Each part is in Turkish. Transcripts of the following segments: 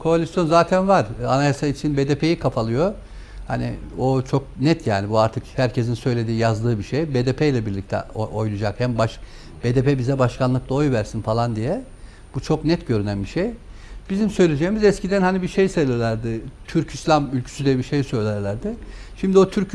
koalisyon zaten var. Anayasa için BDP'yi kafalıyor. Hani o çok net yani bu artık herkesin söylediği yazdığı bir şey. BDP ile birlikte o- oylayacak. Hem baş BDP bize başkanlıkta oy versin falan diye. Bu çok net görünen bir şey. Bizim söyleyeceğimiz eskiden hani bir şey söylerlerdi. Türk İslam ülküsü diye bir şey söylerlerdi. Şimdi o Türk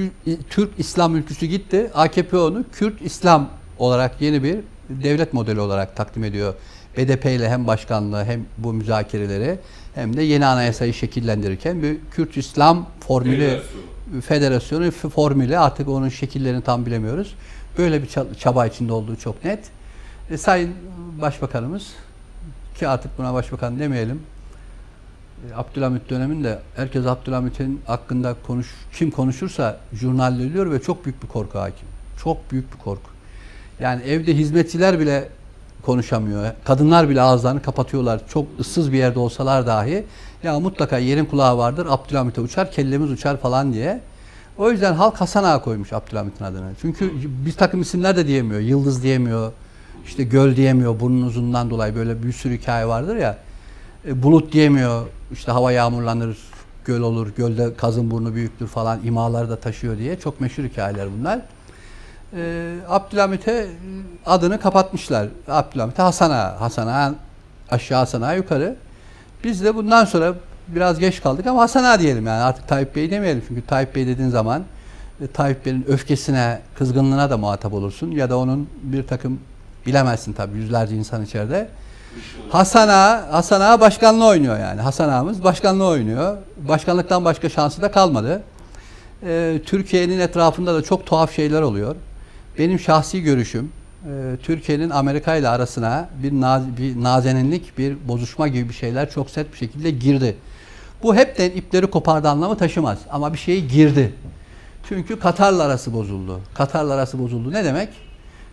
Türk İslam ülküsü gitti. AKP onu Kürt İslam olarak yeni bir devlet modeli olarak takdim ediyor. BDP ile hem başkanlığı hem bu müzakereleri hem de yeni anayasayı şekillendirirken bir Kürt İslam formülü Federasyon. federasyonu formülü artık onun şekillerini tam bilemiyoruz. Böyle bir ça- çaba içinde olduğu çok net. E, Sayın Başbakanımız ki artık buna başbakan demeyelim. E, Abdülhamit döneminde herkes Abdülhamit'in hakkında konuş kim konuşursa ölüyor ve çok büyük bir korku hakim. Çok büyük bir korku. Yani evde hizmetçiler bile konuşamıyor. Kadınlar bile ağızlarını kapatıyorlar. Çok ıssız bir yerde olsalar dahi ya mutlaka yerin kulağı vardır. Abdülhamit'e uçar, kellemiz uçar falan diye. O yüzden halk Hasan Ağa koymuş Abdülhamit'in adını. Çünkü bir takım isimler de diyemiyor. Yıldız diyemiyor. işte göl diyemiyor. Burnun uzunluğundan dolayı böyle bir sürü hikaye vardır ya. E, bulut diyemiyor. İşte hava yağmurlanır, göl olur. Gölde kazın burnu büyüktür falan. imaları da taşıyor diye. Çok meşhur hikayeler bunlar. E, Abdülhamit'e adını kapatmışlar. Abdülhamit'e Hasan Ağa. Hasan Ağa aşağı Hasan Ağa yukarı. Biz de bundan sonra biraz geç kaldık ama Hasan Ağa diyelim yani artık Tayyip Bey demeyelim. Çünkü Tayyip Bey dediğin zaman e, Tayyip Bey'in öfkesine, kızgınlığına da muhatap olursun. Ya da onun bir takım bilemezsin tabii yüzlerce insan içeride. Hasan Ağa, Hasan Ağa başkanlığı oynuyor yani. Hasan Ağa'mız başkanlığı oynuyor. Başkanlıktan başka şansı da kalmadı. Ee, Türkiye'nin etrafında da çok tuhaf şeyler oluyor. Benim şahsi görüşüm e, Türkiye'nin Amerika ile arasına bir, naz, bir nazeninlik, bir bozuşma gibi bir şeyler çok sert bir şekilde girdi. Bu hepten ipleri kopardı anlamı taşımaz ama bir şey girdi. Çünkü Katar'la arası bozuldu. Katar'la arası bozuldu. Ne demek?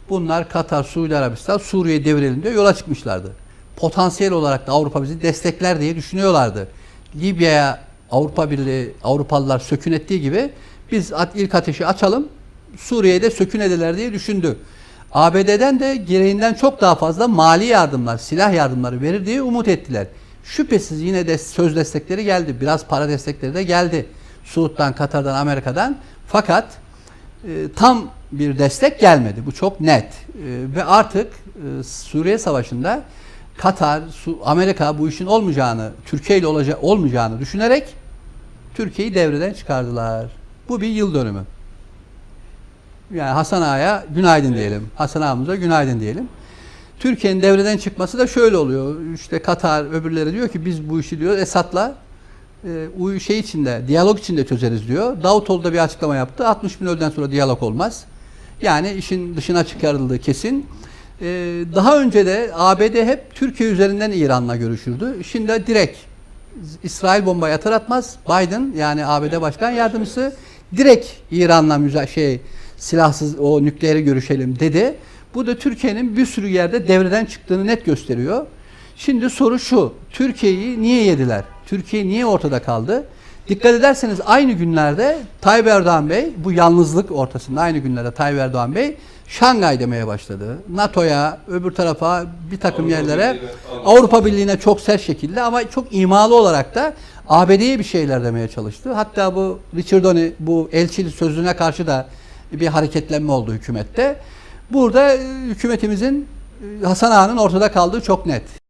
Bunlar Katar, Suudi Arabistan, Suriye devriyelim diye yola çıkmışlardı. Potansiyel olarak da Avrupa bizi destekler diye düşünüyorlardı. Libya'ya Avrupa Birliği, Avrupalılar sökün ettiği gibi biz at- ilk ateşi açalım, Suriye'de sökün ederler diye düşündü. ABD'den de gereğinden çok daha fazla mali yardımlar, silah yardımları verir diye umut ettiler. Şüphesiz yine de söz destekleri geldi. Biraz para destekleri de geldi. Suud'dan, Katar'dan, Amerika'dan. Fakat e, tam bir destek gelmedi. Bu çok net. E, ve artık e, Suriye Savaşı'nda Katar, Amerika bu işin olmayacağını, Türkiye ile olacak olmayacağını düşünerek Türkiye'yi devreden çıkardılar. Bu bir yıl dönümü. Yani Hasan Ağa'ya günaydın diyelim. Hasan Ağa'mıza günaydın diyelim. Türkiye'nin devreden çıkması da şöyle oluyor. İşte Katar öbürleri diyor ki biz bu işi diyor Esad'la e, şey içinde, diyalog içinde çözeriz diyor. Davutoğlu da bir açıklama yaptı. 60 bin öğleden sonra diyalog olmaz. Yani işin dışına çıkarıldığı kesin. E, daha önce de ABD hep Türkiye üzerinden İran'la görüşürdü. Şimdi direkt İsrail bombayı atar atmaz Biden yani ABD Başkan Yardımcısı direkt İran'la müza şey silahsız o nükleeri görüşelim dedi. Bu da Türkiye'nin bir sürü yerde devreden çıktığını net gösteriyor. Şimdi soru şu. Türkiye'yi niye yediler? Türkiye niye ortada kaldı? Dikkat ederseniz aynı günlerde Tayyip Erdoğan Bey bu yalnızlık ortasında aynı günlerde Tayyip Erdoğan Bey Şangay demeye başladı. NATO'ya, öbür tarafa bir takım Avrupa yerlere Birliği'ne, Avrupa Birliği'ne çok sert şekilde ama çok imalı olarak da ABD'ye bir şeyler demeye çalıştı. Hatta bu Richard Donny bu elçili sözüne karşı da bir hareketlenme oldu hükümette. Burada hükümetimizin e, Hasan Ağa'nın ortada kaldığı çok net.